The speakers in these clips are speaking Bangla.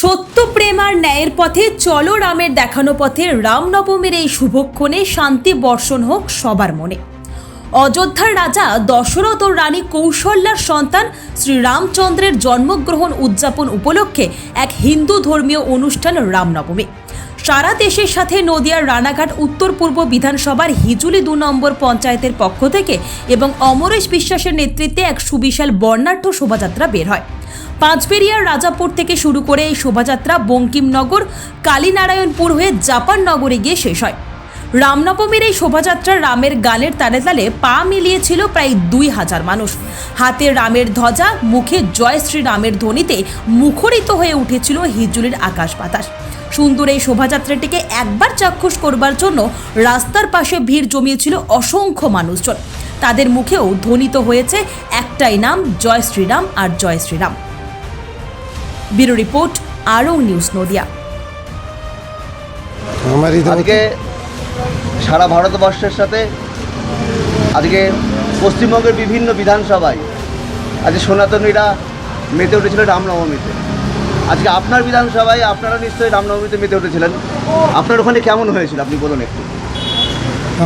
সত্য প্রেম আর ন্যায়ের পথে চলো রামের দেখানো পথে রামনবমীর এই শুভক্ষণে শান্তি বর্ষণ হোক সবার মনে। অযোধ্যার রাজা দশরথ ও রানী কৌশল্যার সন্তান শ্রী রামচন্দ্রের জন্মগ্রহণ উদযাপন উপলক্ষে এক হিন্দু ধর্মীয় অনুষ্ঠান রামনবমী। সারা দেশের সাথে নদিয়ার রানাঘাট উত্তর পূর্ব বিধানসভার হিজুলি দু নম্বর পঞ্চায়েতের পক্ষ থেকে এবং অমরেশ বিশ্বাসের নেতৃত্বে এক সুবিশাল বর্ণাঢ্য শোভাযাত্রা বের হয়। পাঁচবেরিয়ার রাজাপুর থেকে শুরু করে এই শোভাযাত্রা বঙ্কিমনগর, কালীনারায়ণপুর হয়ে জাপান নগরে গিয়ে শেষ হয়। রামনবমীর এই শোভাযাত্রা রামের গানের তালে তালে পা মিলিয়েছিল প্রায় দুই হাজার মানুষ। হাতে রামের ধ্বজা, মুখে জয় শ্রী রামের ধ্বনিতে মুখরিত হয়ে উঠেছিল হিজুলির আকাশ বাতাস। সুন্দর এই শোভাযাত্রাটিকে একবার চাক্ষুষ করবার জন্য রাস্তার পাশে ভিড় জমিয়েছিল অসংখ্য মানুষজন। তাদের মুখেও ধ্বনিত হয়েছে একটাই নাম জয় শ্রীরাম আর জয় শ্রীরাম। ব্যুরো রিপোর্ট আরও নিউজ নদিয়া। আজকে সারা ভারতবর্ষের সাথে আজকে পশ্চিমবঙ্গের বিভিন্ন বিধানসভায় আজকে সনাতনীরা মেতে উঠেছিল রামনবমীতে। আজকে আপনার বিধানসভায় আপনারা নিশ্চয়ই রামনবমীতে মেতে উঠেছিলেন। আপনার ওখানে কেমন হয়েছিল? আপনি বলুন একটু।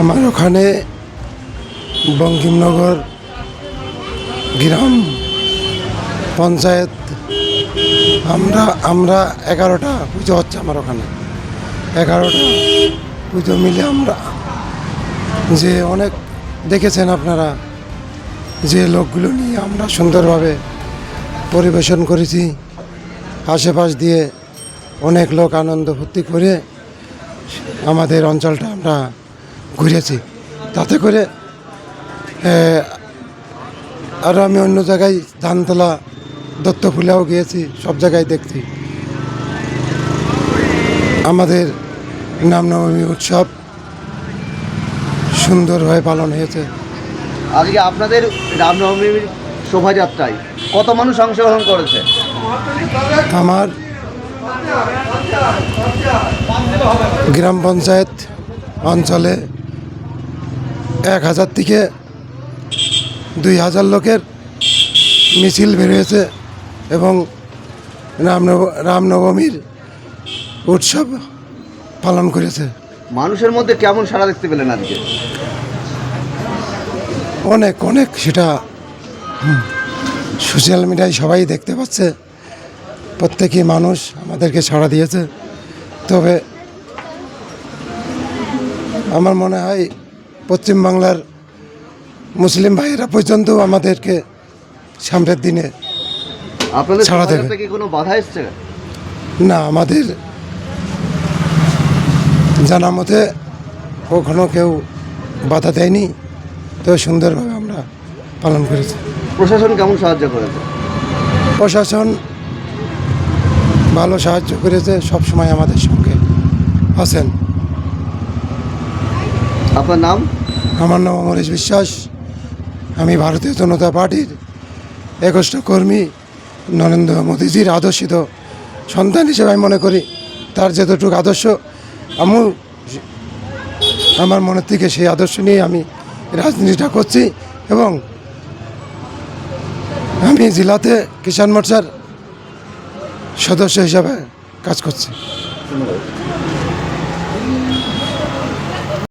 আমার ওখানে বঙ্কিমনগর গ্রাম পঞ্চায়েত, আমরা আমরা এগারোটা পুজো হচ্ছে আমার ওখানে। এগারোটা পুজো মিলে আমরা যে অনেক দেখেছেন আপনারা, যে লোকগুলো নিয়ে আমরা সুন্দরভাবে পরিবেশন করেছি। আশেপাশ দিয়ে অনেক লোক আনন্দ ফুর্তি করে আমাদের অঞ্চলটা আমরা ঘুরেছি। তাতে করে এ, আরও আমি অন্য জায়গায় ধানতলা দত্তফুলাও গিয়েছি সব জায়গায় দেখছি। আমাদের রামনবমী উৎসব সুন্দরভাবে পালন হয়েছে। আজকে আপনাদের রামনবমীর শোভাযাত্রায় কত মানুষ অংশগ্রহণ করেছে? আমার গ্রাম পঞ্চায়েত অঞ্চলে এক হাজার থেকে দুই হাজার লোকের মিছিল বেরিয়েছে এবং রামনব রামনবমীর উৎসব পালন করেছে। মানুষের মধ্যে কেমন সারা দেখতে পেলেন আজকে? অনেক অনেক সেটা সোশ্যাল মিডিয়ায় সবাই দেখতে পাচ্ছে। প্রত্যেকই মানুষ আমাদেরকে সাড়া দিয়েছে। তবে আমার মনে হয় পশ্চিমবাংলার মুসলিম ভাইয়েরা পর্যন্ত আমাদেরকে সামনের দিনে আপনাদের ছাড়া দেবে। কোনো বাধা এসছে? না আমাদের জানা মতে কখনো কেউ বাধা দেয়নি তো সুন্দরভাবে আমরা পালন করেছি। প্রশাসন কেমন সাহায্য করেছে? প্রশাসন ভালো সাহায্য করেছে সব সময় আমাদের সঙ্গে আছেন। আপনার নাম? আমার নাম অমরেশ বিশ্বাস। আমি ভারতীয় জনতা পার্টির একষ্ট কর্মী নরেন্দ্র মোদীজির আদর্শিত সন্তান হিসেবে আমি মনে করি তার যতটুকু আদর্শ আমি আমার মনের থেকে সেই আদর্শ নিয়ে আমি রাজনীতিটা করছি এবং আমি জেলাতে কিষাণ মোর্চার সদস্য হিসাবে কাজ করছি।